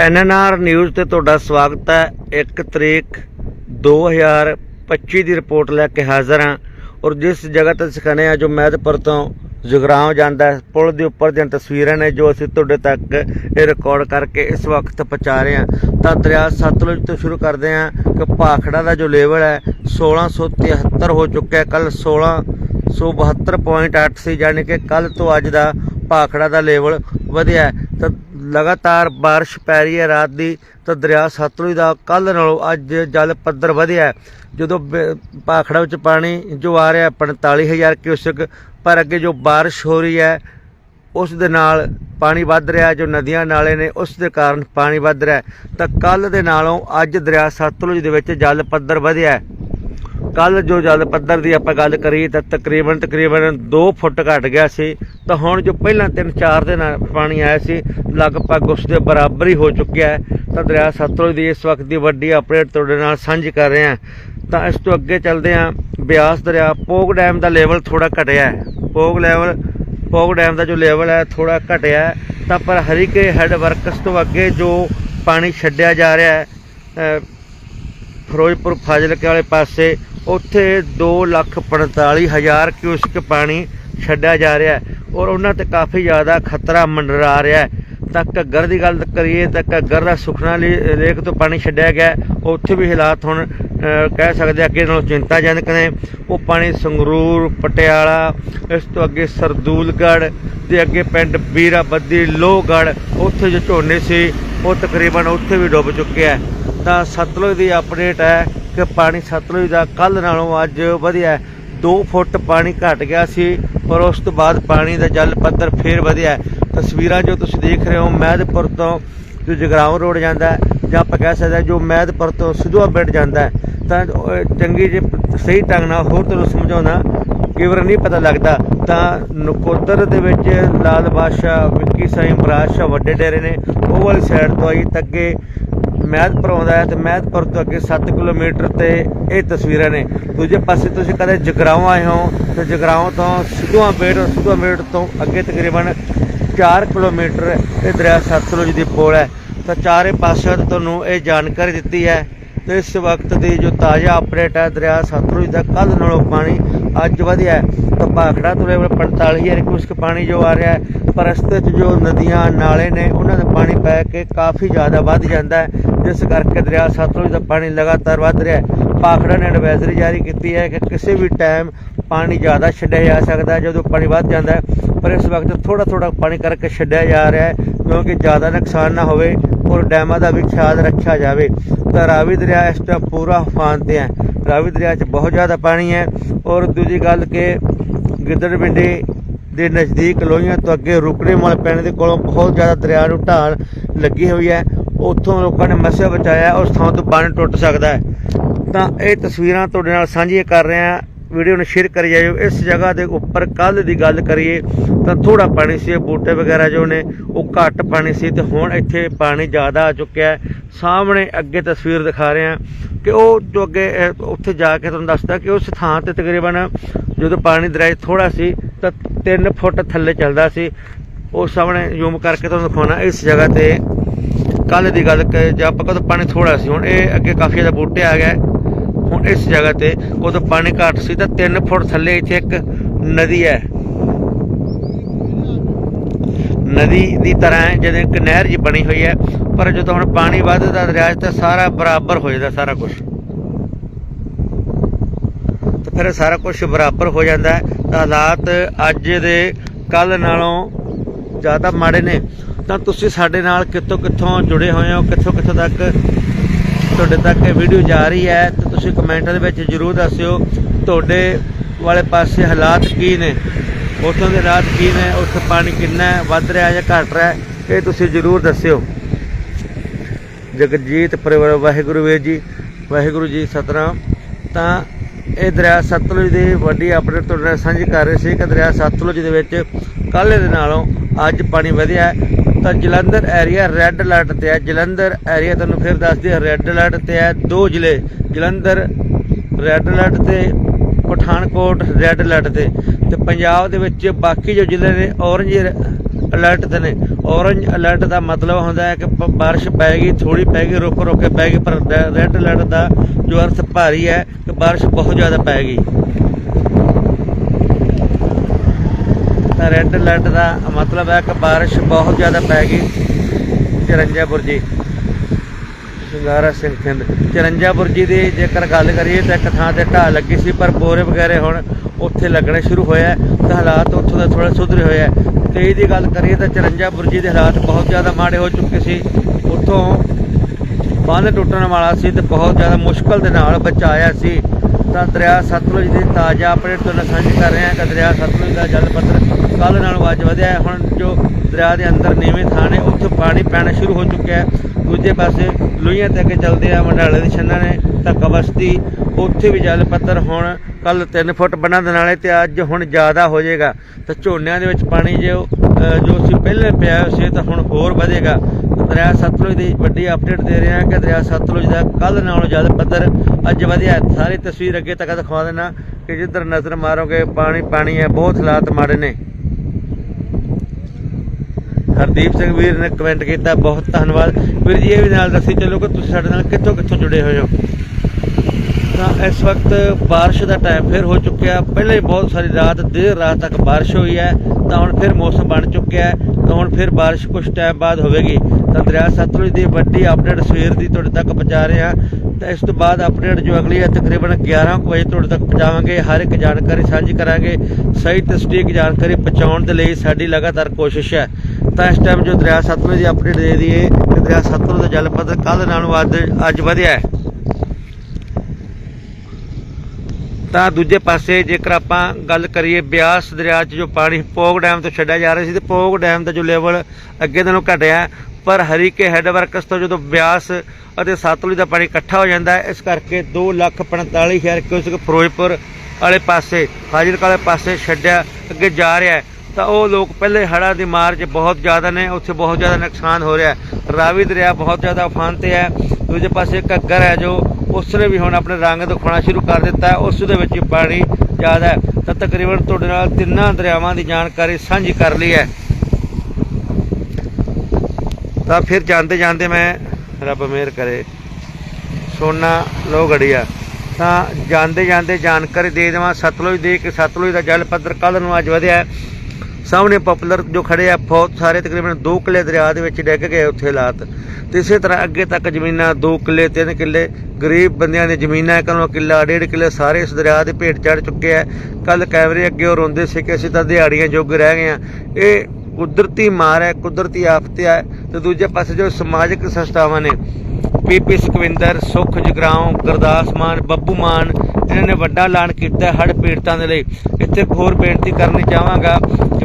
NNR news ਤੇ ਤੁਹਾਡਾ ਸਵਾਗਤ ਹੈ। 1 ਤਰੀਕ 2025 ਦੀ ਰਿਪੋਰਟ ਲੈ ਕੇ ਹਾਜ਼ਰ ਹਾਂ ਔਰ ਜਿਸ ਜਗ੍ਹਾ ਤੇ ਸਿਖਾਣੇ ਆ ਜੋ ਮਹਿਦਪੁਰ ਤੋਂ ਜਗਰਾਉਂ ਜਾਂਦਾ ਪੁਲ ਦੇ ਉੱਪਰ ਦੀਆਂ ਤਸਵੀਰਾਂ ਨੇ ਜੋ ਅਸੀਂ ਤੁਹਾਡੇ ਤੱਕ ਇਹ ਰਿਕਾਰਡ ਕਰਕੇ ਇਸ ਵਕਤ ਪਹੁੰਚਾ ਰਹੇ ਹਾਂ। ਤਾਂ ਦਰਿਆ ਸਤਲੁਜ ਤੋਂ ਸ਼ੁਰੂ ਕਰਦੇ ਹਾਂ ਕਿ ਭਾਖੜਾ ਦਾ ਜੋ ਲੈਵਲ ਹੈ 1673 ਹੋ ਚੁੱਕਿਆ ਕੱਲ 1672.8 ਸੀ ਯਾਨੀ ਕਿ ਕੱਲ ਤੋਂ ਅੱਜ ਦਾ ਭਾਖੜਾ ਦਾ ਲੈਵਲ ਵਧਿਆ ਹੈ। ਤਾਂ ਲਗਾਤਾਰ ਬਾਰਿਸ਼ ਪੈ ਰਹੀ ਹੈ ਰਾਤ ਦੀ, ਤਾਂ ਦਰਿਆ ਸਤਲੁਜ ਦਾ ਕੱਲ ਨਾਲੋਂ ਅੱਜ ਜਲ ਪੱਧਰ ਵਧਿਆ ਜਦੋਂ ਬ- ਭਾਖੜਾ ਵਿੱਚ ਪਾਣੀ ਜੋ ਆ ਰਿਹਾ ਹੈ 45000 ਕਿਊਸਕ, ਪਰ ਅੱਗੇ ਜੋ ਬਾਰਿਸ਼ ਹੋ ਰਹੀ ਹੈ, ਉਸ ਦੇ ਨਾਲ ਪਾਣੀ ਵੱਧ ਰਿਹਾ ਜੋ ਨਦੀਆਂ ਨਾਲੇ ਨੇ, ਉਸ ਦੇ ਕਾਰਨ ਪਾਣੀ ਵੱਧ ਰਿਹਾ ਤਾਂ ਕੱਲ ਦੇ ਨਾਲੋਂ ਅੱਜ ਦਰਿਆ ਸਤਲੁਜ ਦੇ ਵਿੱਚ ਜਲ ਪੱਧਰ ਵਧਿਆ ਹੈ। ਕੱਲ ਜੋ ਜਲ ਪੱਧਰ ਦੀ ਆਪਾਂ ਗੱਲ ਕਰੀਏ, ਤਾਂ ਤਕਰੀਬਨ ਤਕਰੀਬਨ 2 ਫੁੱਟ ਘਟ ਗਿਆ ਸੀ। ਤਾਂ ਹੁਣ ਜੋ ਪਹਿਲਾਂ 3-4 ਦਿਨ ਪਾਣੀ ਆਇਆ ਸੀ, ਲਗਭਗ ਉਸ ਦੇ ਬਰਾਬਰ ਹੀ ਹੋ ਚੁੱਕਿਆ ਹੈ। ਤਾਂ ਦਰਿਆ ਸਤਲੁਜ ਦੀ ਇਸ ਵਕਤ ਦੀ ਵੱਡੀ ਅਪਡੇਟ ਤੁਹਾਡੇ ਨਾਲ ਸਾਂਝੀ ਕਰ ਰਹੇ ਹਾਂ। ਤਾਂ ਇਸ ਤੋਂ ਅੱਗੇ ਚੱਲਦੇ ਹਾਂ। ਬਿਆਸ ਦਰਿਆ, ਪੋਗ ਡੈਮ ਦਾ ਲੈਵਲ ਥੋੜਾ ਘਟਿਆ ਹੈ। ਪੋਗ ਲੈਵਲ ਪੋਗ ਡੈਮ ਦਾ ਜੋ ਲੈਵਲ ਹੈ ਥੋੜਾ ਘਟਿਆ ਹੈ। ਤਾਂ ਪਰ ਹਰੀਕੇ ਹੈਡ ਵਰਕਸ ਤੋਂ ਅੱਗੇ ਜੋ ਪਾਣੀ ਛੱਡਿਆ ਜਾ ਰਿਹਾ ਹੈ ਫਿਰੋਜ਼ਪੁਰ ਫਾਜ਼ਿਲਕੇ ਵਾਲੇ ਪਾਸੇ, ਉੱਥੇ 245000 ਕਿਊਸਕ ਪਾਣੀ ਛੱਡਿਆ ਜਾ ਰਿਹਾ ਹੈ ਔਰ ਉਹਨਾਂ ਤੇ ਕਾਫੀ ਜ਼ਿਆਦਾ ਖਤਰਾ ਮੰਡਰਾ ਰਿਹਾ ਹੈ। ਤਾਂ ਘੱਗਰ ਦੀ ਗੱਲ ਕਰੀਏ ਤਾਂ ਘੱਗਰ ਦਾ ਸੁਖਨਾ ਲੇ- ਲੇਕ ਤੋਂ ਪਾਣੀ ਛੱਡਿਆ ਗਿਆ ਉੱਥੇ ਵੀ ਹਾਲਾਤ ਹੁਣ ਕਹਿ ਸਕਦੇ ਅੱਗੇ ਨਾਲੋਂ ਚਿੰਤਾਜਨਕ ਨੇ। ਉਹ ਪਾਣੀ ਸੰਗਰੂਰ, ਪਟਿਆਲਾ, ਇਸ ਤੋਂ ਅੱਗੇ ਸਰਦੂਲਗੜ੍ਹ ਤੇ ਅੱਗੇ ਪਿੰਡ ਬੀਰਾਬੱਦੀ, ਲੋਹਗੜ੍ਹ, ਉੱਥੇ ਜੋ ਝੋਨੇ ਸੀ, ਉਹ ਤਕਰੀਬਨ ਉੱਥੇ ਵੀ ਡੁੱਬ ਚੁੱਕਿਆ ਤਾਂ ਸਤਲੁਜ ਦੀ ਅਪਡੇਟ ਹੈ ਕਿ ਪਾਣੀ ਸਤਲੁਜ ਦਾ ਕੱਲ ਨਾਲੋਂ ਅੱਜ ਵਧਿਆ 2 ਫੁੱਟ ਪਾਣੀ ਘਟ ਗਿਆ ਸੀ, ਪਰ ਉਸ ਤੋਂ ਬਾਅਦ ਪਾਣੀ ਦਾ ਜਲ ਪੱਧਰ ਫੇਰ ਵਧਿਆ ਤਸਵੀਰਾਂ ਜੋ ਤੁਸੀਂ ਦੇਖ ਰਹੇ ਹੋ, ਮਹਿਦਪੁਰ ਤੋਂ ਜੋ ਜਗਰਾਉਂ ਰੋਡ ਜਾਂਦਾ ਜਾਂ ਆਪਾਂ ਕਹਿ ਸਕਦੇ ਜੋ ਮਹਿਦਪੁਰ ਤੋਂ ਸਿੱਧੂਆ ਪਿੰਡ ਜਾਂਦਾ ਤਾਂ ਚੰਗੀ ਜੇ ਸਹੀ ਢੰਗ ਨਾਲ ਹੋਰ ਤੁਹਾਨੂੰ ਸਮਝਾਉਣਾ ਕਈ ਨਹੀਂ ਪਤਾ ਲੱਗਦਾ, ਤਾਂ ਨਕੋਦਰ ਦੇ ਵਿੱਚ ਲਾਲ ਬਾਦਸ਼ਾਹ ਵਿੱਕੀ ਸਾਈਂ ਬਰਾਦਸ਼ਾਹ ਵੱਡੇ ਡੇਰੇ ਨੇ, ਉਹ ਵਾਲੀ ਸਾਈਡ ਤੋਂ ਆਈ ਤੱਕੇ ਮਹਿਦਪੁਰ ਆਉਂਦਾ ਹੈ ਤੇ ਮਹਿਦਪੁਰ ਤੋਂ ਅੱਗੇ 7 ਕਿਲੋਮੀਟਰ ਤੇ ਇਹ ਤਸਵੀਰਾਂ ਨੇ। ਦੂਜੇ ਪਾਸੇ ਤੁਸੀਂ ਕਦੇ ਜਗਰਾਉਂ ਆਏ ਹੋ ਤੇ ਜਗਰਾਉਂ ਤੋਂ ਸਿੱਧੂਆਂ ਬੇਟ, ਸਿੱਧੂਆਂ ਬੇੜ ਤੋਂ ਅੱਗੇ ਤਕਰੀਬਨ 4 ਕਿਲੋਮੀਟਰ ਇਹ ਦਰਿਆ ਸਤਲੁਜ ਦੀ ਪੋਲ ਹੈ। ਤਾਂ ਚਾਰੇ ਪਾਸਿਆਂ ਤੁਹਾਨੂੰ ਇਹ ਜਾਣਕਾਰੀ ਦਿੱਤੀ ਹੈ ਤੇ ਇਸ ਵਕਤ ਦੀ ਜੋ ਤਾਜ਼ਾ ਅਪਡੇਟ ਹੈ, ਦਰਿਆ ਸਤਲੁਜ ਦਾ ਕੱਲ ਨਾਲੋਂ ਪਾਣੀ ਅੱਜ ਵਧਿਆ ਹੈ। ਤਾਂ ਭਾਖੜਾ ਤੋਂ ਲੈਵਲ 45000 ਕਿਊਸਕ ਪਾਣੀ ਜੋ ਆ ਰਿਹਾ ਹੈ। ਪਰ ਜੋ ਨਦੀਆਂ ਨਾਲੇ ਨੇ, ਉਹਨਾਂ ਦਾ ਪਾਣੀ ਪੈ ਕੇ ਕਾਫੀ ਜ਼ਿਆਦਾ ਵੱਧ ਜਾਂਦਾ ਹੈ, ਜਿਸ ਕਰਕੇ ਦਰਿਆ ਸਤਲੁਜ ਦਾ ਪਾਣੀ ਲਗਾਤਾਰ ਵੱਧ ਰਿਹਾ ਹੈ। ਭਾਖੜਾ ਨੇ ਐਡਵਾਈਜ਼ਰੀ ਜਾਰੀ ਕੀਤੀ ਹੈ ਕਿ ਕਿਸੇ ਵੀ ਟਾਈਮ ਪਾਣੀ ਜ਼ਿਆਦਾ ਛੱਡਿਆ ਜਾ ਸਕਦਾ ਹੈ, ਜਦੋਂ ਪਾਣੀ ਵੱਧ ਜਾਂਦਾ ਹੈ, ਪਰ ਇਸ ਵਕਤ ਥੋੜਾ ਥੋੜਾ ਪਾਣੀ ਕਰਕੇ ਛੱਡਿਆ ਜਾ ਰਿਹਾ ਹੈ, ਕਿਉਂਕਿ ਜ਼ਿਆਦਾ ਨੁਕਸਾਨ ਨਾ ਹੋਵੇ ਔਰ ਡੈਮਾਂ ਦਾ ਵੀ ਖਿਆਲ ਰੱਖਿਆ ਜਾਵੇ। ਤਾਂ ਰਾਵੀ ਦਰਿਆ ਇਸ ਟਾਈਮ ਪੂਰਾ ਉਫਾਨ ਤੇ ਹੈ। ਰਾਵੀ ਦਰਿਆ 'ਚ ਬਹੁਤ ਜ਼ਿਆਦਾ ਪਾਣੀ ਹੈ ਔਰ ਦੂਜੀ ਗੱਲ ਕਿ ਗਿੱਦੜਵਿੰਡੀ ਦੇ ਨਜ਼ਦੀਕ ਲੋਹੀਆਂ ਤੋਂ ਅੱਗੇ ਰੁਕਣੇ ਵਾਲੇ ਪਿੰਡ ਦੇ ਕੋਲੋਂ ਬਹੁਤ ਜ਼ਿਆਦਾ ਦਰਿਆ ਨੂੰ ਢਾਲ ਲੱਗੀ ਹੋਈ ਹੈ। ਉੱਥੋਂ ਲੋਕਾਂ ਨੇ ਮਸਿਆ ਬਚਾਇਆ ਉਸ ਥਾਂ ਤੋਂ ਪਾਣੀ ਟੁੱਟ ਸਕਦਾ ਹੈ। ਤਾਂ ਇਹ ਤਸਵੀਰਾਂ ਤੁਹਾਡੇ ਨਾਲ ਸਾਂਝੀਆਂ ਕਰ ਰਹੇ ਹਾਂ। ਵੀਡੀਓ ਨੂੰ ਸ਼ੇਅਰ ਕਰੀ ਜਾਇਓ। ਇਸ ਜਗ੍ਹਾ ਦੇ ਉੱਪਰ ਕੱਲ ਦੀ ਗੱਲ ਕਰੀਏ ਤਾਂ ਥੋੜਾ ਪਾਣੀ ਸੀ, ਬੂਟੇ ਵਗੈਰਾ ਜੋ ਨੇ, ਉਹ ਘੱਟ ਪਾਣੀ ਸੀ ਤੇ ਹੁਣ ਇੱਥੇ ਪਾਣੀ ਜ਼ਿਆਦਾ ਆ ਚੁੱਕਿਆ ਹੈ। ਸਾਹਮਣੇ ਅੱਗੇ ਤਸਵੀਰ ਦਿਖਾ ਰਹੇ ਹਾਂ। ਕਿ ਉਹ ਜੋ ਅੱਗੇ ਉੱਥੇ ਜਾ ਕੇ ਤੁਹਾਨੂੰ ਦੱਸਦਾ ਕਿ ਉਸ ਥਾਂ ਤੇ ਤਕਰੀਬਨ ਜਦੋਂ ਪਾਣੀ ਦਰਿਆ ਥੋੜਾ ਸੀ, ਤਾਂ 3 ਫੁੱਟ ਥੱਲੇ ਚੱਲਦਾ ਸੀ। ਉਹ ਸਾਹਮਣੇ ਜ਼ੂਮ ਕਰਕੇ ਤੁਹਾਨੂੰ ਦਿਖਾਉਣਾ, ਇਸ ਜਗ੍ਹਾ ਤੇ ਕੱਲ ਦੀ ਗੱਲ ਕਿ ਜਾਂ ਆਪਾਂ ਕਦੋਂ ਪਾਣੀ ਥੋੜਾ ਸੀ, ਹੁਣ ਇਹ ਅੱਗੇ ਕਾਫੀ ਜ਼ਿਆਦਾ ਬੂਟੇ ਆ ਗਏ ਹੁਣ ਇਸ ਜਗ੍ਹਾ ਤੇ ਉਦੋਂ ਪਾਣੀ ਘੱਟ ਸੀ, ਤਾਂ 3 ਫੁੱਟ ਥੱਲੇ ਇੱਥੇ ਇੱਕ ਨਦੀ ਹੈ। ਨਦੀ ਦੀ ਤਰ੍ਹਾਂ ਹੈ ਜਿਵੇਂ ਇੱਕ ਨਹਿਰ ਜੀ ਬਣੀ ਹੋਈ ਹੈ, ਪਰ ਜਦੋਂ ਹੁਣ ਪਾਣੀ ਵੱਧਦਾ ਦਰਿਆ 'ਚ ਤਾਂ ਸਾਰਾ ਬਰਾਬਰ ਹੋ ਜਾਂਦਾ ਸਾਰਾ ਕੁਝ ਤਾਂ ਫਿਰ ਸਾਰਾ ਕੁਝ ਬਰਾਬਰ ਹੋ ਜਾਂਦਾ ਹੈ। ਤਾਂ ਹਾਲਾਤ ਅੱਜ ਦੇ ਕੱਲ ਨਾਲੋਂ ਜ਼ਿਆਦਾ ਮਾੜੇ ਨੇ। ਤਾਂ ਤੁਸੀਂ ਸਾਡੇ ਨਾਲ ਕਿੱਥੋਂ ਕਿੱਥੋਂ ਜੁੜੇ ਹੋਏ ਹੋ? ਕਿੱਥੋਂ ਕਿੱਥੋਂ ਤੱਕ ਤੁਹਾਡੇ ਤੱਕ ਇਹ ਵੀਡੀਓ ਜਾ ਰਹੀ ਹੈ? ਤਾਂ ਤੁਸੀਂ ਕਮੈਂਟਾਂ ਦੇ ਵਿੱਚ ਜਰੂਰ ਦੱਸਿਓ, ਤੁਹਾਡੇ ਵਾਲੇ ਪਾਸੇ ਹਾਲਾਤ ਕੀ ਨੇ? ਉੱਥੋਂ ਦੇ ਹਾਲਾਤ ਕੀ ਨੇ, ਉੱਥੇ ਪਾਣੀ ਕਿੰਨਾ ਵੱਧ ਰਿਹਾ ਜਾਂ ਘਟ ਰਿਹਾ ਇਹ ਤੁਸੀਂ ਜਰੂਰ ਦੱਸਿਓ। ਜਗਜੀਤ ਪਰਿਵਾਰ, ਵਾਹਿਗੁਰੂ ਵੀਰ ਜੀ, ਵਾਹਿਗੁਰੂ ਜੀ ਸਤਨਾਮ। ਤਾਂ ਇਹ ਦਰਿਆ ਸਤਲੁਜ ਦੀ ਵੱਡੀ ਅਪਡੇਟ ਤੁਹਾਡੇ ਨਾਲ ਸਾਂਝੀ ਕਰ ਰਹੇ ਸੀ ਕਿ ਦਰਿਆ ਸਤਲੁਜ ਦੇ ਵਿੱਚ ਕੱਲ੍ਹ ਦੇ ਨਾਲੋਂ ਅੱਜ ਪਾਣੀ ਵਧਿਆ ਤਾਂ ਜਲੰਧਰ ਏਰੀਆ ਰੈੱਡ ਅਲਰਟ ਤੇ ਹੈ। ਜਲੰਧਰ ਏਰੀਆ ਤੁਹਾਨੂੰ ਫਿਰ ਦੱਸ ਦਿਆਂ ਰੈੱਡ ਅਲਰਟ ਤੇ ਹੈ। ਦੋ ਜ਼ਿਲ੍ਹੇ, ਜਲੰਧਰ ਰੈੱਡ ਅਲਰਟ ਤੇ ਪਠਾਨਕੋਟ ਰੈੱਡ ਅਲਰਟ ਤੇ ਤੇ ਪੰਜਾਬ ਦੇ ਵਿੱਚ ਬਾਕੀ ਜੋ ਜ਼ਿਲ੍ਹੇ ਨੇ ਔਰੰਜ ਅਲਰਟ ਤੇ ਨੇ। ਔਰੰਜ ਅਲਰਟ ਦਾ ਮਤਲਬ ਹੁੰਦਾ ਹੈ ਕਿ ਪ- ਬਾਰਿਸ਼ ਪੈਗੀ ਥੋੜੀ ਪੈਗੀ ਰੁਕ ਰੁਕ ਕੇ ਪੈਗੀ ਪਰ ਰੈੱਡ ਅਲਰਟ ਦਾ ਜੋ ਅਰਥ ਭਾਰੀ ਹੈ ਕਿ ਬਾਰਿਸ਼ ਬਹੁਤ ਜ਼ਿਆਦਾ ਪੈਗੀ ਤਾਂ ਰੈੱਡ ਅਲਰਟ ਦਾ ਮਤਲਬ ਹੈ ਕਿ ਬਾਰਿਸ਼ ਬਹੁਤ ਜ਼ਿਆਦਾ ਪੈਗੀ ਚਰੰਜਾ ਜੀ। ਸ਼ਿੰਗਾਰਾ ਸਿੰਘ ਥਿੰਦ ਚਰੰਜਾ ਬੁਰਜੀ ਦੀ ਜੇਕਰ ਗੱਲ ਕਰੀਏ ਤਾਂ ਇੱਕ ਥਾਂ ਤੇ ਢਾਹ ਲੱਗੀ ਸੀ, ਪਰ ਬੋਰੇ ਵਗੈਰੇ ਹੁਣ ਉੱਥੇ ਲੱਗਣੇ ਸ਼ੁਰੂ ਹੋਇਆ ਤਾਂ ਹਾਲਾਤ ਉੱਥੋਂ ਦਾ ਥੋੜਾ ਸੁਧਰੇ ਹੋਇਆ ਤੇਈ ਦੀ ਗੱਲ ਕਰੀਏ ਤਾਂ ਚਰੰਜਾ ਬੁਰਜੀ ਦੇ ਹਾਲਾਤ ਬਹੁਤ ਜ਼ਿਆਦਾ ਮਾੜੇ ਹੋ ਚੁੱਕੇ ਸੀ। ਉੱਥੋਂ ਬੰਨ ਟੁੱਟਣ ਵਾਲਾ ਸੀ ਤੇ ਬਹੁਤ ਜ਼ਿਆਦਾ ਮੁਸ਼ਕਲ ਦੇ ਨਾਲ ਬਚਾਇਆ ਸੀ। ਤਾਂ ਦਰਿਆ ਸਤਲੁਜ ਦੀ ਤਾਜ਼ਾ ਅਪਡੇਟ ਤੋਂ ਸਾਂਝੀ ਕਰ ਰਹੇ ਹਾਂ ਕਿ ਦਰਿਆ ਸਤਲੁਜ ਦਾ ਜਲ ਪੱਧਰ ਕੱਲ੍ਹ ਨਾਲੋਂ ਅੱਜ ਵਧਿਆ ਹੁਣ ਜੋ ਦਰਿਆ ਦੇ ਅੰਦਰ ਨੀਵੇਂ ਥਾਂ ਨੇ, ਉੱਥੇ ਪਾਣੀ ਪੈਣਾ ਸ਼ੁਰੂ ਹੋ ਚੁੱਕਿਆ ਹੈ। ਦੂਜੇ ਪਾਸੇ ਲੋਹੀਆਂ ਤੇ ਅੱਗੇ ਚੱਲਦੇ ਆ ਮੰਡਾਲੇ ਦੀ ਛੰਨਾ ਨੇ, ਤਾਂ ਕਵਸਤੀ ਉੱਥੇ ਵੀ ਜਲ ਪੱਤਰ ਹੁਣ ਕੱਲ 3 ਫੁੱਟ ਬਣਾ ਦੇ ਨਾਲੇ ਤੇ ਅੱਜ ਹੁਣ ਜ਼ਿਆਦਾ ਹੋ ਜਾਏਗਾ। ਤਾਂ ਝੋਨਿਆਂ ਦੇ ਵਿੱਚ ਪਾਣੀ ਜੋ ਅਹ, ਜੋ ਸੀ ਪਹਿਲੇ ਪਿਆ ਹੋਇਆ ਸੀ, ਤਾਂ ਹੁਣ ਹੋਰ ਵਧੇਗਾ। ਦਰਿਆ ਸਤਲੁਜ ਦੀ ਵੱਡੀ ਅਪਡੇਟ ਦੇ ਰਹੇ ਹਾਂ ਕਿ ਦਰਿਆ ਸਤਲੁਜ ਦਾ ਕੱਲ ਨਾਲੋਂ ਜਲ ਪੱਧਰ ਅੱਜ ਵਧਿਆ ਸਾਰੀ ਤਸਵੀਰ ਅੱਗੇ ਤੱਕ ਦਿਖਾ ਦੇਣਾ ਕਿ ਜਿੱਧਰ ਨਜ਼ਰ ਮਾਰੋਗੇ ਪਾਣੀ ਪਾਣੀ ਹੈ, ਬਹੁਤ ਹਾਲਾਤ ਮਾੜੇ ਨੇ। ਹਰਦੀਪ ਸਿੰਘ ਵੀਰ ਨੇ ਕਮੈਂਟ ਕੀਤਾ, ਬਹੁਤ ਧੰਨਵਾਦ। ਵੀਰ ਜੀ, ਇਹ ਵੀ ਨਾਲ ਦੱਸੀ ਚੱਲੋ ਕਿ ਤੁਸੀਂ ਸਾਡੇ ਨਾਲ ਕਿੱਥੋਂ ਕਿੱਥੋਂ ਜੁੜੇ ਹੋਏ ਹੋ? ਤਾਂ ਇਸ ਵਕਤ ਬਾਰਿਸ਼ ਦਾ ਟਾਈਮ ਫਿਰ ਹੋ ਚੁੱਕਿਆ। ਪਹਿਲਾਂ ਹੀ ਬਹੁਤ ਸਾਰੀ ਰਾਤ, ਦੇਰ ਰਾਤ ਤੱਕ ਬਾਰਿਸ਼ ਹੋਈ ਹੈ। ਤਾਂ ਹੁਣ ਫਿਰ ਮੌਸਮ ਬਣ ਚੁੱਕਿਆ ਹੈ। ਤਾਂ ਹੁਣ ਫਿਰ ਬਾਰਿਸ਼ ਕੁਝ ਟਾਈਮ ਬਾਅਦ ਹੋਵੇਗੀ। ਤਾਂ ਦਰਿਆ ਸਤਲੁਜ ਦੀ ਵੱਡੀ ਅਪਡੇਟ ਸਵੇਰ ਦੀ ਤੁਹਾਡੇ ਤੱਕ ਪਹੁੰਚਾ ਰਹੇ। ਹਾਂ ਤਾਂ ਇਸ ਤੋਂ ਬਾਅਦ ਅਪਡੇਟ ਜੋ ਅਗਲੀ ਹੈ, ਤਕਰੀਬਨ 11 ਕੁ ਵਜੇ ਤੁਹਾਡੇ ਤੱਕ ਪਹੁੰਚਾਵਾਂਗੇ। ਹਰ ਇੱਕ ਜਾਣਕਾਰੀ ਸਾਂਝੀ ਕਰਾਂਗੇ। ਸਹੀ ਤਸਦੀਕ ਜਾਣਕਾਰੀ ਪਹੁੰਚਾਉਣ ਦੇ ਲਈ ਸਾਡੀ ਲਗਾਤਾਰ ਕੋਸ਼ਿਸ਼ ਹੈ। ਤਾਂ ਇਸ ਟਾਈਮ ਜੋ ਦਰਿਆ ਸਤਲੁਜ ਦੀ ਅਪਡੇਟ ਦੇ ਦਈਏ ਕਿ ਦਰਿਆ ਸਤਲੁਜ ਦਾ ਜਲ ਪੱਧਰ ਕੱਲ੍ਹ ਨਾਲੋਂ ਅੱਜ ਅੱਜ ਵਧਿਆ ਹੈ। ਤਾਂ ਦੂਜੇ ਪਾਸੇ ਜੇਕਰ ਆਪਾਂ ਗੱਲ ਕਰੀਏ ਬਿਆਸ ਦਰਿਆ 'ਚ ਜੋ ਪਾਣੀ ਪੋਗ ਡੈਮ ਤੋਂ ਛੱਡਿਆ ਜਾ ਰਿਹਾ ਸੀ, ਤੇ ਪੋਗ ਡੈਮ ਦਾ ਜੋ ਲੈਵਲ ਅੱਗੇ ਨਾਲੋਂ ਘਟਿਆ, ਪਰ ਹਰੀਕੇ ਹੈੱਡ ਵਰਕਸ ਤੋਂ ਜਦੋਂ ਬਿਆਸ ਅਤੇ ਸਤਲੁਜ ਦਾ ਪਾਣੀ ਇਕੱਠਾ ਹੋ ਜਾਂਦਾ ਹੈ, ਇਸ ਕਰਕੇ 245000 ਕਿਊਸਕ ਫਿਰੋਜ਼ਪੁਰ ਵਾਲੇ ਪਾਸੇ, ਹਾਜ਼ਰ ਕਾਲੇ ਪਾਸੇ ਛੱਡਿਆ, ਅੱਗੇ ਜਾ ਰਿਹਾ ਹੈ। ਤਾਂ ਉਹ ਲੋਕ ਪਹਿਲੇ ਹੜ੍ਹਾਂ ਦੀ ਮਾਰ 'ਚ ਬਹੁਤ ਜ਼ਿਆਦਾ ਨੇ, ਉੱਥੇ ਬਹੁਤ ਜ਼ਿਆਦਾ ਨੁਕਸਾਨ ਹੋ ਰਿਹਾ। ਰਾਵੀ ਦਰਿਆ ਬਹੁਤ ਜ਼ਿਆਦਾ ਉਫਾਨ ਤੇ ਹੈ। ਦੂਜੇ ਪਾਸੇ ਘੱਗਰ ਹੈ ਜੋ ਉਸ ਨੇ ਵੀ ਹੁਣ ਆਪਣੇ ਰੰਗ ਦਿਖਾਉਣਾ ਸ਼ੁਰੂ ਕਰ ਦਿੱਤਾ ਉਸ ਦੇ ਵਿੱਚ ਪਾਣੀ ਜ਼ਿਆਦਾ ਹੈ। ਤਾਂ ਤਕਰੀਬਨ ਤੁਹਾਡੇ ਨਾਲ ਤਿੰਨਾਂ ਦਰਿਆਵਾਂ ਦੀ ਜਾਣਕਾਰੀ ਸਾਂਝੀ ਕਰ ਲਈ ਹੈ। ਤਾਂ ਫਿਰ ਜਾਂਦੇ ਜਾਂਦੇ ਮੈਂ, ਰੱਬ ਮਿਹਰ ਕਰੇ, ਸੋਨਾ ਲੋਗੜੀਆ ਤਾਂ ਜਾਂਦੇ ਜਾਂਦੇ ਜਾਣਕਾਰੀ ਦੇ ਦੇਵਾਂ। ਸਤਲੁਜ ਦੀ ਕਿ ਸਤਲੁਜ ਦਾ ਜਲ ਪੱਧਰ ਕੱਲ੍ਹ ਨੂੰ ਅੱਜ ਵਧਿਆ ਸਾਹਮਣੇ ਪਪੂਲਰ ਜੋ ਖੜੇ ਆ, ਬਹੁਤ ਸਾਰੇ ਤਕਰੀਬਨ 2 ਕਿੱਲੇ ਦਰਿਆ ਦੇ ਵਿੱਚ ਡਿੱਗ ਗਏ ਉੱਥੇ ਹਾਲਾਤ। ਤੇ ਇਸੇ ਤਰ੍ਹਾਂ ਅੱਗੇ ਤੱਕ ਜ਼ਮੀਨਾਂ 2 ਕਿੱਲੇ 3 ਕਿੱਲੇ, ਗਰੀਬ ਬੰਦਿਆਂ ਦੀਆਂ ਜ਼ਮੀਨਾਂ ਇੱਕ ਨੂੰ ਕਿੱਲਾ, ਡੇਢ ਕਿੱਲੇ, ਸਾਰੇ ਇਸ ਦਰਿਆ ਦੇ ਭੇਟ ਚੜ ਚੁੱਕੇ ਆ। ਕੱਲ ਕੈਮਰੇ ਅੱਗੇ ਉਹ ਰੋਂਦੇ ਸੀ ਕਿ ਅਸੀਂ ਤਾਂ ਦਿਹਾੜੀਆਂ ਜੋਗ ਰਹਿ ਗਏ ਆ। ਇਹ ਕੁਦਰਤੀ ਮਾਰ ਹੈ, ਕੁਦਰਤੀ ਆਫਤ ਹੈ ਤੇ ਦੂਜੇ ਪਾਸੇ ਜੋ ਸਮਾਜਿਕ ਸੰਸਥਾਵਾਂ ਨੇ ਪੀਪੀ ਸੁਖਵਿੰਦਰ, ਸੁਖ ਜਗਰਾਉਂ, ਗੁਰਦਾਸ ਮਾਨ, ਬੱਬੂ ਮਾਨ ਇਹਨਾਂ ਨੇ ਵੱਡਾ ਐਲਾਨ ਕੀਤਾ ਹੜ ਪੀੜਤਾਂ ਦੇ ਲਈ। ਇੱਥੇ ਇੱਕ ਹੋਰ ਬੇਨਤੀ ਕਰਨੀ ਚਾਹਾਂਗਾ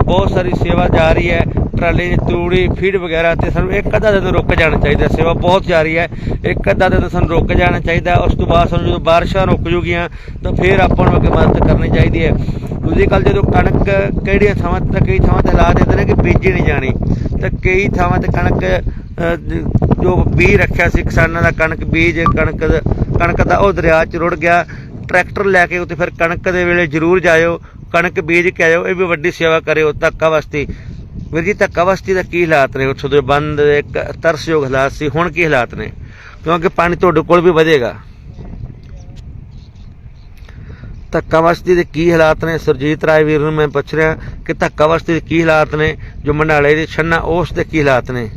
ਬਹੁਤ ਸਾਰੀ ਸੇਵਾ ਜਾ ਰਹੀ ਹੈ, ਟਰਾਲੇ ਦੀ ਤੂੜੀ ਫੀਡ ਵਗੈਰਾ ਤੇ ਸਾਨੂੰ ਇੱਕ ਅੱਧਾ ਦਿਨ ਰੁਕ ਜਾਣਾ ਚਾਹੀਦਾ, ਸੇਵਾ ਬਹੁਤ ਜਾਰੀ ਹੈ, ਇੱਕ ਅੱਧਾ ਦਿਨ ਸਾਨੂੰ ਰੁਕ ਜਾਣਾ ਚਾਹੀਦਾ, ਉਸ ਤੋਂ ਬਾਅਦ ਸਾਨੂੰ ਜਦੋਂ ਬਾਰਿਸ਼ਾਂ ਰੁਕ ਜੂਗੀਆਂ, ਤਾਂ ਫਿਰ ਆਪਾਂ ਨੂੰ ਅੱਗੇ ਮਦਦ ਕਰਨੀ ਚਾਹੀਦੀ ਹੈ। ਦੂਜੀ ਗੱਲ ਜਦੋਂ ਕਣਕ ਕਿਹੜੀਆਂ ਥਾਵਾਂ ਤੇ, ਤਾਂ ਕਈ ਥਾਵਾਂ ਤੇ ਲਾ ਦਿੰਦੇ ਨੇ ਕਿ ਬੀਜੀ ਨਹੀਂ ਜਾਣੀ, ਤਾਂ ਕਈ ਥਾਵਾਂ ਤੇ ਕਣਕ ਜੋ ਬੀਜ ਰੱਖਿਆ ਸੀ ਕਿਸਾਨਾਂ ਦਾ ਕਣਕ ਬੀਜ, ਕਣਕ ਕਣਕ ਦਾ ਉਹ ਦਰਿਆ 'ਚ ਰੁੜ ਗਿਆ, ਟਰੈਕਟਰ ਲੈ ਕੇ ਉੱਤੇ ਫਿਰ ਕਣਕ ਦੇ ਵੇਲੇ ਜ਼ਰੂਰ ਜਾਇਓ ਕਣਕ ਬੀਜ ਕੇ ਆਇਓ, ਇਹ ਵੀ ਵੱਡੀ ਸੇਵਾ ਕਰਿਓ, ਧੱਕਾ ਵਸਤੀ। ਵੀਰ ਜੀ, ਧੱਕਾ ਵਸਤੀ ਦਾ ਕੀ ਹਾਲਾਤ ਨੇ? ਉੱਥੋਂ ਦੇ ਬੰਦ ਇੱਕ ਤਰਸਯੋਗ ਹਾਲਾਤ ਸੀ, ਹੁਣ ਕੀ ਹਾਲਾਤ ਨੇ? ਕਿਉਂਕਿ ਪਾਣੀ ਤੁਹਾਡੇ ਕੋਲ ਵੀ ਵਧੇਗਾ। ਧੱਕਾ ਵਸਤੀ ਦੇ ਕੀ ਹਾਲਾਤ ਨੇ? ਸੁਰਜੀਤ ਰਾਏ ਵੀਰ ਨੂੰ ਮੈਂ ਪੁੱਛ ਰਿਹਾ ਕਿ ਧੱਕਾ ਵਸਤੀ ਦੇ ਕੀ ਹਾਲਾਤ ਨੇ? ਜੋ ਮੰਡਾਲੇ ਦੇ ਛੰਨਾ, ਉਸ ਦੇ ਕੀ ਹਾਲਾਤ ਨੇ?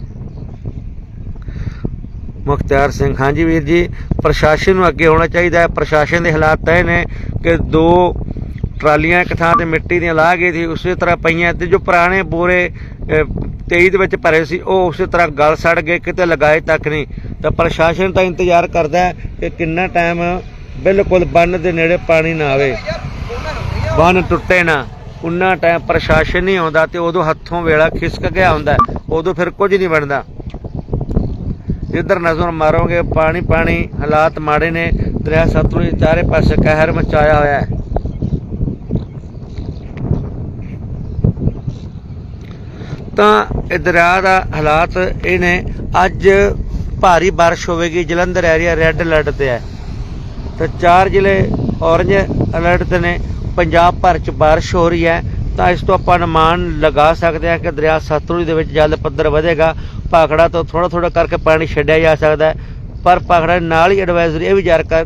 ਮੁਖਤਿਆਰ ਸਿੰਘ, ਹਾਂਜੀ ਵੀਰ ਜੀ, ਪ੍ਰਸ਼ਾਸਨ ਨੂੰ ਅੱਗੇ ਹੋਣਾ ਚਾਹੀਦਾ ਹੈ। ਪ੍ਰਸ਼ਾਸਨ ਦੇ ਹਾਲਾਤ ਤਾਂ ਨੇ ਕਿ ਦੋ ਟਰਾਲੀਆਂ ਇੱਕ ਥਾਂ ਤੇ ਮਿੱਟੀ ਦੀਆਂ ਲਾਹ ਗਈ ਸੀ ਉਸੇ ਤਰ੍ਹਾਂ ਪਈਆਂ ਤੇ ਜੋ ਪੁਰਾਣੇ ਬੋਰੇ ਅਹ, 23 ਦੇ ਵਿੱਚ ਭਰੇ ਸੀ ਉਹ ਉਸੇ ਤਰ੍ਹਾਂ ਗਲ ਸੜ ਗਏ ਕਿਤੇ ਲਗਾਏ ਤੱਕ ਨਹੀਂ। ਤਾਂ ਪ੍ਰਸ਼ਾਸਨ ਤਾਂ ਇੰਤਜ਼ਾਰ ਕਰਦਾ ਹੈ ਕਿ ਕਿੰਨਾ ਟਾਈਮ ਬਿਲਕੁਲ ਬੰਨ ਦੇ ਨੇੜੇ ਪਾਣੀ ਨਾ ਆਵੇ। ਬੰਨ ਟੁੱਟੇ ਨਾ। ਉਨਾ ਟਾਈਮ ਪ੍ਰਸ਼ਾਸਨ ਨਹੀਂ ਆਉਂਦਾ ਤੇ ਉਦੋਂ ਹੱਥੋਂ ਵੇਲਾ ਖਿਸਕ ਗਿਆ ਹੁੰਦਾ ਉਦੋਂ ਫਿਰ ਕੁਝ ਨਹੀਂ ਬਣਦਾ। ਜਿੱਧਰ ਨਜ਼ਰ ਮਾਰੋਗੇ ਪਾਣੀ ਪਾਣੀ ਹਾਲਾਤ ਮਾੜੇ ਨੇ। ਦਰਿਆ ਸਤਲੁਜ ਚਾਰੇ ਪਾਸੇ ਕਹਿਰ ਮਚਾਇਆ ਹੋਇਆ ਹੈ। ਤਾਂ ਇਹ ਦਰਿਆ ਦਾ ਹਾਲਾਤ ਇਹ ਨੇ। ਅੱਜ ਭਾਰੀ ਬਾਰਿਸ਼ ਹੋਵੇਗੀ, ਜਲੰਧਰ ਏਰੀਆ ਰੈੱਡ ਅਲਰਟ ਤੇ ਹੈ। ਤਾਂ ਚਾਰ ਜ਼ਿਲ੍ਹੇ ਔਰੰਜ ਅਲਰਟ ਤੇ ਨੇ। ਪੰਜਾਬ ਭਰ ਚ ਬਾਰਿਸ਼ ਹੋ ਰਹੀ ਹੈ। ਤਾਂ ਇਸ ਤੋਂ ਆਪਾਂ ਅਨੁਮਾਨ ਲਗਾ ਸਕਦੇ ਹਾਂ ਕਿ ਦਰਿਆ ਸਤਲੁਜ ਦੇ ਵਿੱਚ ਜਲ ਪੱਧਰ ਵਧੇਗਾ। ਭਾਖੜਾ ਤੋਂ ਥੋੜਾ ਥੋੜਾ ਕਰਕੇ ਪਾਣੀ ਛੱਡਿਆ ਜਾ ਸਕਦਾ ਹੈ। ਪਰ ਭਾਖੜਾ ਨਾਲ ਹੀ ਐਡਵਾਈਜ਼ਰੀ ਇਹ ਵੀ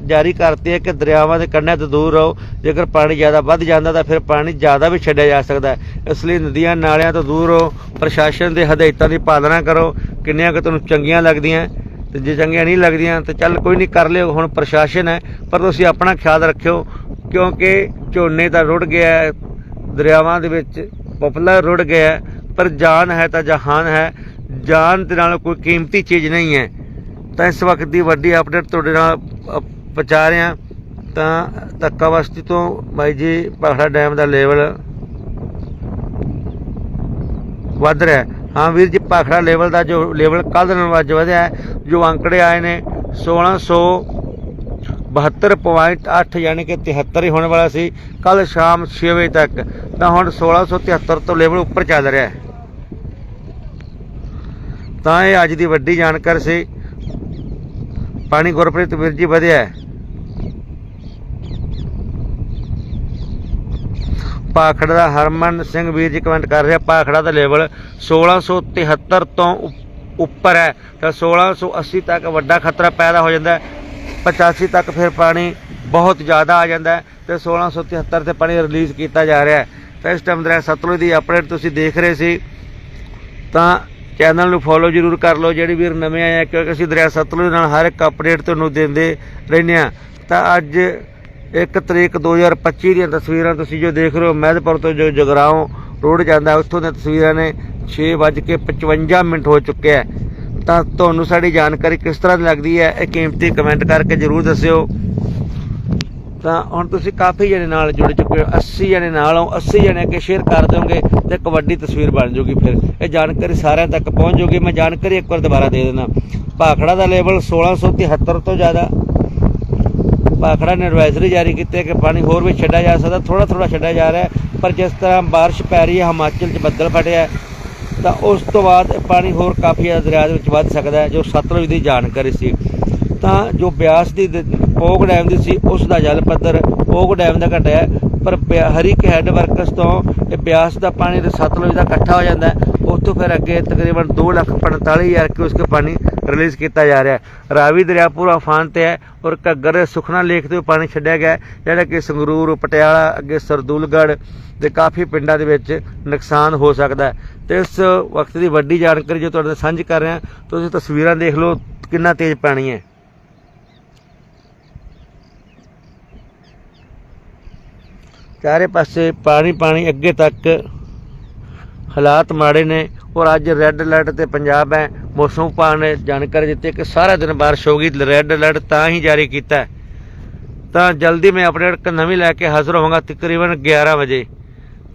ਜਾਰੀ ਕਰਤੀ ਹੈ ਕਿ ਦਰਿਆਵਾਂ ਦੇ ਕੰਢਿਆਂ ਤੋਂ ਦੂਰ ਰਹੋ। ਜੇਕਰ ਪਾਣੀ ਜ਼ਿਆਦਾ ਵੱਧ ਜਾਂਦਾ ਤਾਂ ਫਿਰ ਪਾਣੀ ਜ਼ਿਆਦਾ ਵੀ ਛੱਡਿਆ ਜਾ ਸਕਦਾ ਇਸ ਲਈ ਨਦੀਆਂ ਨਾਲਿਆਂ ਤੋਂ ਦੂਰ ਰਹੋ। ਪ੍ਰਸ਼ਾਸਨ ਦੇ ਹਦਾਇਤਾਂ ਦੀ ਪਾਲਣਾ ਕਰੋ। ਕਿੰਨੀਆਂ ਕਿ ਤੁਹਾਨੂੰ ਚੰਗੀਆਂ ਲੱਗਦੀਆਂ, ਤੇ ਜੇ ਚੰਗੀਆਂ ਨਹੀਂ ਲੱਗਦੀਆਂ ਤਾਂ ਚੱਲ ਕੋਈ ਨਹੀਂ ਕਰ ਲਿਓ। ਹੁਣ ਪ੍ਰਸ਼ਾਸਨ ਹੈ, ਪਰ ਤੁਸੀਂ ਆਪਣਾ ਖਿਆਲ ਰੱਖਿਓ, ਕਿਉਂਕਿ ਝੋਨੇ ਤਾਂ ਰੁੜ ਗਿਆ ਦਰਿਆਵਾਂ ਦੇ ਵਿੱਚ ਪਪੂਲਰ ਰੁੜ ਗਿਆ ਪਰ ਜਾਨ ਹੈ ਤਾਂ ਜਹਾਨ ਹੈ। ਜਾਨ ਦੇ ਨਾਲ ਕੋਈ ਕੀਮਤੀ ਚੀਜ਼ ਨਹੀਂ ਹੈ। ਤਾਂ ਇਸ ਵਕਤ ਦੀ ਵੱਡੀ ਅਪਡੇਟ ਤੁਹਾਡੇ ਨਾਲ ਪਹੁੰਚਾ ਰਹੇ। ਹਾਂ ਤਾਂ ਧੱਕਾ ਬਸਤੀ ਤੋਂ ਬਾਈ ਜੀ ਭਾਖੜਾ ਡੈਮ ਦਾ ਲੈਵਲ ਵੱਧ ਰਿਹਾ ਹਾਂ। ਵੀਰ ਜੀ ਭਾਖੜਾ ਲੈਵਲ ਦਾ ਜੋ ਲੈਵਲ ਕੱਲ੍ਹ ਨਾਲ ਅੱਜ ਵਧਿਆ ਜੋ ਅੰਕੜੇ ਆਏ ਨੇ 1672.8 ਯਾਨੀ ਕਿ 73 ਹੀ ਹੋਣ ਵਾਲਾ ਸੀ ਕੱਲ ਸ਼ਾਮ 6 ਵਜੇ ਤੱਕ। ਤਾਂ ਹੁਣ 1673 ਤੋਂ ਲੈਵਲ ਉੱਪਰ ਚੱਲ ਰਿਹਾ ਹੈ। ਤਾਂ ਇਹ ਅੱਜ ਦੀ ਵੱਡੀ ਜਾਣਕਾਰੀ ਸੀ। ਪਾਣੀ ਗੁਰਪ੍ਰੀਤ ਵੀਰ ਜੀ ਵਧਿਆ ਹੈ। ਪਾਖੜਾ ਦਾ ਹਰਮਨ ਸਿੰਘ ਵੀਰ ਜੀ ਕਮੈਂਟ ਕਰ ਰਿਹਾ, ਪਾਖੜਾ ਦਾ ਲੈਵਲ 1673 ਤੋਂ ਉੱਪਰ ਹੈ। ਤਾਂ 1680 ਤੱਕ ਵੱਡਾ ਖਤਰਾ ਪੈਦਾ ਹੋ ਜਾਂਦਾ ਹੈ। 85 ਤੱਕ ਫਿਰ ਪਾਣੀ ਬਹੁਤ ਜ਼ਿਆਦਾ ਆ ਜਾਂਦਾ ਹੈ ਤੇ 1673 ਤੇ ਪਾਣੀ ਰਿਲੀਜ਼ ਕੀਤਾ ਜਾ ਰਿਹਾ ਹੈ। ਤਾਂ ਇਸ ਟਾਈਮ ਦਰਿਆ ਸਤਲੁਜ ਦੀ ਅਪਡੇਟ ਤੁਸੀਂ ਦੇਖ ਰਹੇ ਸੀ। ਤਾਂ ਚੈਨਲ ਨੂੰ ਫੋਲੋ ਜਰੂਰ ਕਰ ਲਓ, ਜਿਹੜੇ ਵੀਰ ਨਵੇਂ ਆਏ ਆ, ਕਿਉਂਕਿ ਅਸੀਂ ਦਰਿਆ ਸਤਲੁਜ ਨਾਲ ਹਰ ਇੱਕ ਅਪਡੇਟ ਤੁਹਾਨੂੰ ਦਿੰਦੇ ਰਹਿੰਦੇ ਆ। ਤਾਂ ਅੱਜ 1 ਤਰੀਕ 2025 ਦੀਆਂ ਤਸਵੀਰਾਂ ਤੁਸੀਂ ਜੋ ਦੇਖ ਰਹੇ ਹੋ, ਮਹਿਦਪੁਰ ਤੋਂ ਜੋ ਜਗਰਾਉਂ ਰੋਡ ਜਾਂਦਾ, ਉੱਥੋਂ ਦੀਆਂ ਤਸਵੀਰਾਂ ਨੇ 6:55 ਮਿੰਟ ਹੋ ਚੁੱਕਿਆ ਹੈ ਤਾਂ ਤੁਹਾਨੂੰ ਸਾਡੀ ਜਾਣਕਾਰੀ ਕਿਸ ਤਰ੍ਹਾਂ ਦੀ ਲੱਗਦੀ ਹੈ, ਇਹ ਕੀਮਤੀ ਕਮੈਂਟ ਕਰਕੇ ਜਰੂਰ ਦੱਸਿਓ। ਤਾਂ ਹੁਣ ਤੁਸੀਂ ਕਾਫੀ ਜਣੇ ਨਾਲ ਜੁੜ ਚੁੱਕੇ ਹੋ 80 ਜਣੇ ਨਾਲ ਹੋ 80 ਜਣੇ ਕੇ ਸ਼ੇਅਰ ਕਰ ਦਿਓਗੇ ਤੇ ਇੱਕ ਵੱਡੀ ਤਸਵੀਰ ਬਣ ਜੂਗੀ ਫਿਰ। ਇਹ ਜਾਣਕਾਰੀ ਸਾਰਿਆਂ ਤੱਕ ਪਹੁੰਚ ਜੂਗੀ। ਮੈਂ ਜਾਣਕਾਰੀ ਇੱਕ ਵਾਰ ਦੁਬਾਰਾ ਦੇ ਦਿੰਦਾ। ਭਾਖੜਾ ਦਾ ਲੈਵਲ 1673 ਤੋਂ ਜ਼ਿਆਦਾ। ਭਾਖੜਾ ਨੇ ਐਡਵਾਈਜ਼ਰੀ ਜਾਰੀ ਕੀਤੀ ਹੈ ਕਿ ਪਾਣੀ ਹੋਰ ਵੀ ਛੱਡਿਆ ਜਾ ਸਕਦਾ ਥੋੜਾ ਥੋੜਾ ਛੱਡਿਆ ਜਾ ਰਿਹਾ ਪਰ ਜਿਸ ਤਰ੍ਹਾਂ ਬਾਰਿਸ਼ ਪੈ ਰਹੀ ਹੈ, ਹਿਮਾਚਲ 'ਚ ਬੱਦਲ ਫਟਿਆ ਤਾਂ ਉਸ ਤੋਂ ਬਾਅਦ ਪਾਣੀ ਹੋਰ ਕਾਫੀ ਦਰਿਆ ਦੇ ਵਿੱਚ ਵੱਧ ਸਕਦਾ ਜੋ ਸਤਲੁਜ ਦੀ ਜਾਣਕਾਰੀ ਸੀ। ਤਾਂ ਜੋ ਬਿਆਸ ਦੀ ਦ- ਡੈਮ ਦੀ ਸੀ ਉਸ ਦਾ ਜਲ ਪੱਧਰ ਓਕ ਡੈਮ ਦਾ ਘਟਿਆ ਹੈ, ਪਰ ਹਰ ਇੱਕ ਹੈੱਡ ਵਰਕਸ ਤੋਂ ਇਹ ਬਿਆਸ ਦਾ ਪਾਣੀ ਤੇ ਸਤਲੁਜ ਦਾ ਇਕੱਠਾ ਹੋ ਜਾਂਦਾ ਉੱਥੋਂ ਫਿਰ ਅੱਗੇ ਤਕਰੀਬਨ 2,45,000 ਕਿਊਸਕ ਪਾਣੀ ਰਿਲੀਜ਼ ਕੀਤਾ ਜਾ ਰਿਹਾ ਹੈ। ਰਾਵੀ ਦਰਿਆ ਪੂਰਾ ਉਫਾਨ ਤੇ ਹੈ ਔਰ ਘੱਗਰ ਦੇ ਸੁਖਨਾ ਲੇਕ ਤੋਂ ਪਾਣੀ ਛੱਡਿਆ ਗਿਆ ਜਿਹੜਾ ਕਿ ਸੰਗਰੂਰ ਪਟਿਆਲਾ ਅੱਗੇ ਸਰਦੂਲਗੜ੍ਹ ਦੇ ਕਾਫੀ ਪਿੰਡਾਂ ਦੇ ਵਿੱਚ ਨੁਕਸਾਨ ਹੋ ਸਕਦਾ ਹੈ। ਤੇ ਇਸ ਵਕਤ ਦੀ ਵੱਡੀ ਜਾਣਕਾਰੀ ਜੋ ਤੁਹਾਡੇ ਨਾਲ ਸਾਂਝੀ ਕਰ ਰਿਹਾ ਤੁਸੀਂ ਤਸਵੀਰਾਂ ਦੇਖ ਲਓ ਕਿੰਨਾ ਤੇਜ਼ ਪਾਣੀ ਹੈ। ਚਾਰੇ ਪਾਸੇ ਪਾਣੀ ਪਾਣੀ ਅੱਗੇ ਤੱਕ ਹਾਲਾਤ ਮਾੜੇ ਨੇ ਔਰ ਅੱਜ ਰੈੱਡ ਅਲਰਟ ਤੇ ਪੰਜਾਬ ਹੈ, ਮੌਸਮ ਵਿਭਾਗ ਨੇ ਜਾਣਕਾਰੀ ਦਿੱਤੀ ਕਿ ਸਾਰਾ ਦਿਨ ਬਾਰਿਸ਼ ਹੋਗੀ ਰੈੱਡ ਅਲਰਟ ਤਾਂ ਹੀ ਜਾਰੀ ਕੀਤਾ ਤਾਂ ਜਲਦੀ ਮੈਂ ਅਪਡੇਟ ਨਵੀਂ ਲੈ ਕੇ ਹਾਜ਼ਰ ਹੋਵਾਂਗਾ, ਤਕਰੀਬਨ 11 ਵਜੇ।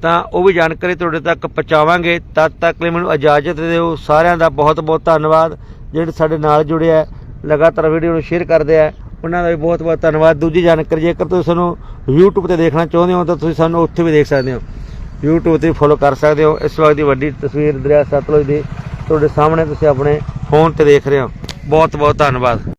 ਤਾਂ ਉਹ ਵੀ ਜਾਣਕਾਰੀ ਤੁਹਾਡੇ ਤੱਕ ਪਹੁੰਚਾਵਾਂਗੇ। ਤਦ ਤੱਕ ਲਈ ਮੈਨੂੰ ਇਜਾਜ਼ਤ ਦਿਓ। ਸਾਰਿਆਂ ਦਾ ਬਹੁਤ ਬਹੁਤ ਧੰਨਵਾਦ। ਜਿਹੜੇ ਸਾਡੇ ਨਾਲ ਜੁੜੇ ਆ ਲਗਾਤਾਰ ਵੀਡੀਓ ਨੂੰ ਸ਼ੇਅਰ ਕਰਦੇ ਆ ਉਹਨਾਂ ਦਾ ਵੀ ਬਹੁਤ ਬਹੁਤ ਧੰਨਵਾਦ। ਦੂਜੀ ਜਾਣਕਾਰੀ, ਜੇਕਰ ਤੁਸੀਂ ਸਾਨੂੰ YouTube ਤੇ ਦੇਖਣਾ ਚਾਹੁੰਦੇ ਹੋ, ਤਾਂ ਤੁਸੀਂ ਸਾਨੂੰ ਉੱਥੇ ਵੀ ਦੇਖ ਸਕਦੇ ਹੋ। YouTube ਤੇ ਫੋਲੋ ਕਰ ਸਕਦੇ ਹੋ। ਇਸ ਵਕਤ ਦੀ ਵੱਡੀ ਤਸਵੀਰ ਦਰਿਆ ਸਤਲੁਜ ਦੀ, ਤੁਹਾਡੇ ਸਾਹਮਣੇ ਤੁਸੀਂ ਆਪਣੇ ਫੋਨ ਤੇ ਦੇਖ ਰਹੇ ਹੋ। ਬਹੁਤ ਬਹੁਤ ਧੰਨਵਾਦ।